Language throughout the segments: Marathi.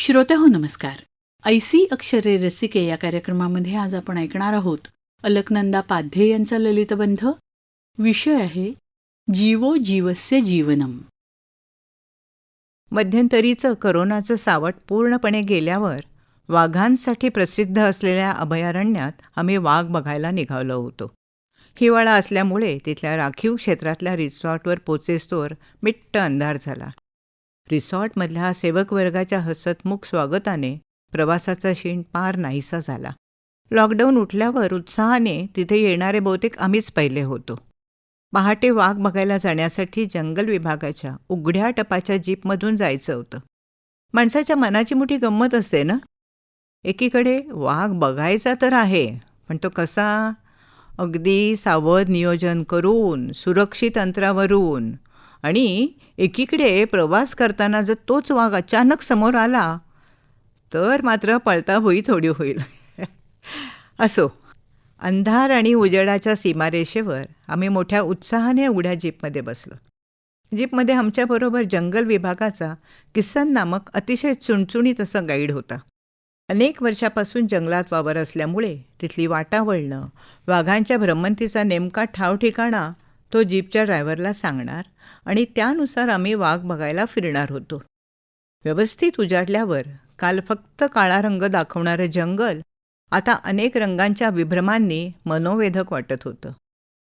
श्रोते हो नमस्कार. ऐसी अक्षरे रसिके या कार्यक्रमामध्ये आज आपण ऐकणार आहोत अलकनंदा पाध्ये यांचा ललितबंध विषय आहे जीवो जीवस्य जीवनम. मध्यंतरीचं करोनाचं सावट पूर्णपणे गेल्यावर वाघांसाठी प्रसिद्ध असलेल्या अभयारण्यात आम्ही वाघ बघायला निघालो होतो. हिवाळा असल्यामुळे तिथल्या राखीव क्षेत्रातल्या रिसॉर्टवर पोचेस्तोवर मिट्ट अंधार झाला. रिसॉर्टमधल्या सेवक वर्गाच्या हसतमुख स्वागताने प्रवासाचा शीण पार नाहीसा झाला. लॉकडाऊन उठल्यावर उत्साहाने तिथे येणारे बहुतेक आम्हीच पहिले होतो. पहाटे वाघ बघायला जाण्यासाठी जंगल विभागाच्या उघड्या टपाच्या जीपमधून जायचं होतं. माणसाच्या मनाची मोठी गंमत असते ना? एकीकडे वाघ बघायचा तर आहे पण तो कसा? अगदी सावध नियोजन करून सुरक्षित अंतरावरून आणि एकीकडे प्रवास करताना जर तोच वाघ अचानक समोर आला तर मात्र पळता होई थोडी होईल. असो अंधार आणि उजेडाच्या सीमारेषेवर आम्ही मोठ्या उत्साहाने उघड्या जीपमध्ये बसलो. जीपमध्ये आमच्याबरोबर जंगल विभागाचा किसन नामक अतिशय चुणचुणीत असा गाईड होता. अनेक वर्षापासून जंगलात वावर असल्यामुळे तिथली वाटावळणं वाघांच्या भ्रमंतीचा नेमका ठाव ठिकाणा तो जीपच्या ड्रायव्हरला सांगणार आणि त्यानुसार आम्ही वाघ बघायला फिरणार होतो. व्यवस्थित उजाडल्यावर काल फक्त काळा रंग दाखवणारं जंगल आता अनेक रंगांच्या विभ्रमांनी मनोवेधक वाटत होतं.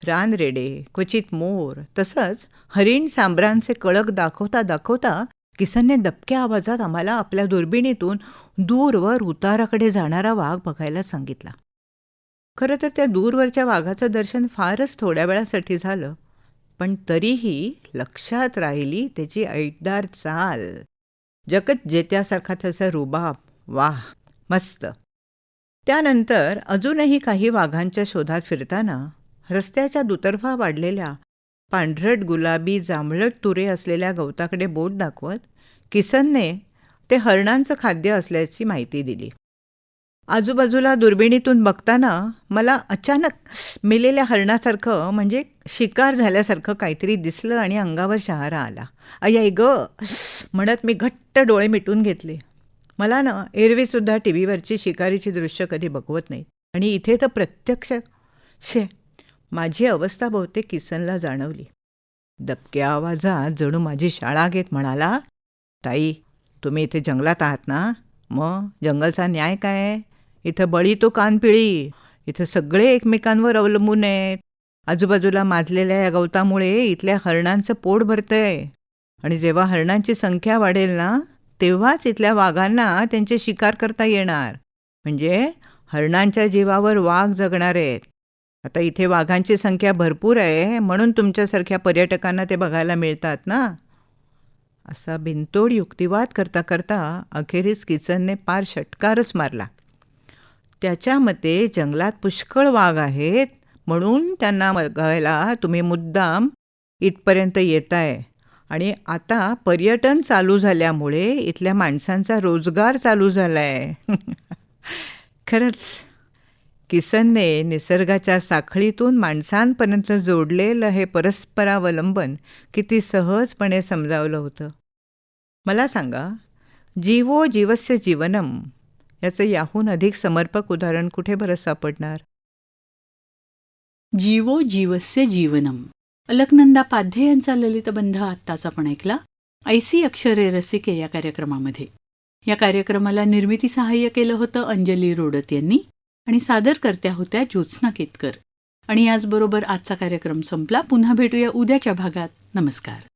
रानरेडे क्वचित मोर तसंच हरिण सांबरांचे कळक दाखवता दाखवता किसनने दबक्या आवाजात आम्हाला आपल्या दुर्बिणीतून दूरवर उताराकडे जाणारा वाघ बघायला सांगितला. खरं तर त्या दूरवरच्या वाघाचं दर्शन फारच थोड्या वेळासाठी झालं पण तरीही लक्षात राहिली त्याची ऐटदार चाल. जगत जेत्यासारखा त्याचा रुबाब वाह मस्त. त्यानंतर अजूनही काही वाघांच्या शोधात फिरताना रस्त्याच्या दुतर्फा वाढलेल्या पांढरट गुलाबी जांभळट तुरे असलेल्या गवताकडे बोट दाखवत किसनने ते हरणांचं खाद्य असल्याची माहिती दिली. आजूबाजूला दुर्बिणीतून बघताना मला अचानक मेलेल्या हरणासारखं म्हणजे शिकार झाल्यासारखं काहीतरी दिसलं आणि अंगावर शहारा आला. अय्याई ग म्हणत मी घट्ट डोळे मिटून घेतले. मला ना एरवीसुद्धा टी व्हीवरची शिकारीची दृश्य कधी बघवत नाही आणि इथे तर प्रत्यक्ष शे माझी अवस्था बहुतेक किसनला जाणवली. दबक्या आवाजात जणू माझी शाळा घेत म्हणाला ताई तुम्ही इथे जंगलात आहात ना? मग जंगलचा न्याय काय? इथं बळी तो कानपिळी. इथं सगळे एकमेकांवर अवलंबून आहेत. आजूबाजूला माजलेल्या या गवतामुळे इथल्या हरणांचं पोट भरतंय. आणि जेव्हा हरणांची संख्या वाढेल ना तेव्हाच इथल्या वाघांना त्यांचे शिकार करता येणार. म्हणजे हरणांच्या जीवावर वाघ जगणार आहेत. आता इथे वाघांची संख्या भरपूर आहे म्हणून तुमच्यासारख्या पर्यटकांना ते बघायला मिळतात ना? असा बिनतोड युक्तिवाद करता करता अखेरीस किचनने पार षटकारच मारला. त्याच्या मते जंगलात पुष्कळ वाघ आहेत म्हणून त्यांना बघायला तुम्ही मुद्दाम इथपर्यंत येताय. आणि आता पर्यटन चालू झाल्यामुळे इथल्या माणसांचा रोजगार चालू झाला आहे खरंच किसनने निसर्गाच्या साखळीतून माणसांपर्यंत जोडलेलं हे परस्परावलंबन किती सहजपणे समजावलं होतं. मला सांगा जीवो जीवस्य जीवनम याचं याहून अधिक समर्पक उदाहरण कुठे बरं सापडणार? जीवो जीवस्य जीवनम. अलकनंदा पाध्ये यांचा ललितबंध आत्ताच आपण ऐकला. ऐसी अक्षरे रसिके या कार्यक्रमामध्ये. या कार्यक्रमाला निर्मिती सहाय्य केलं होतं अंजली रोडत यांनी आणि सादरकर्त्या होत्या ज्योत्स्ना केतकर. आणि याचबरोबर आजचा कार्यक्रम संपला. पुन्हा भेटूया उद्याच्या भागात. नमस्कार.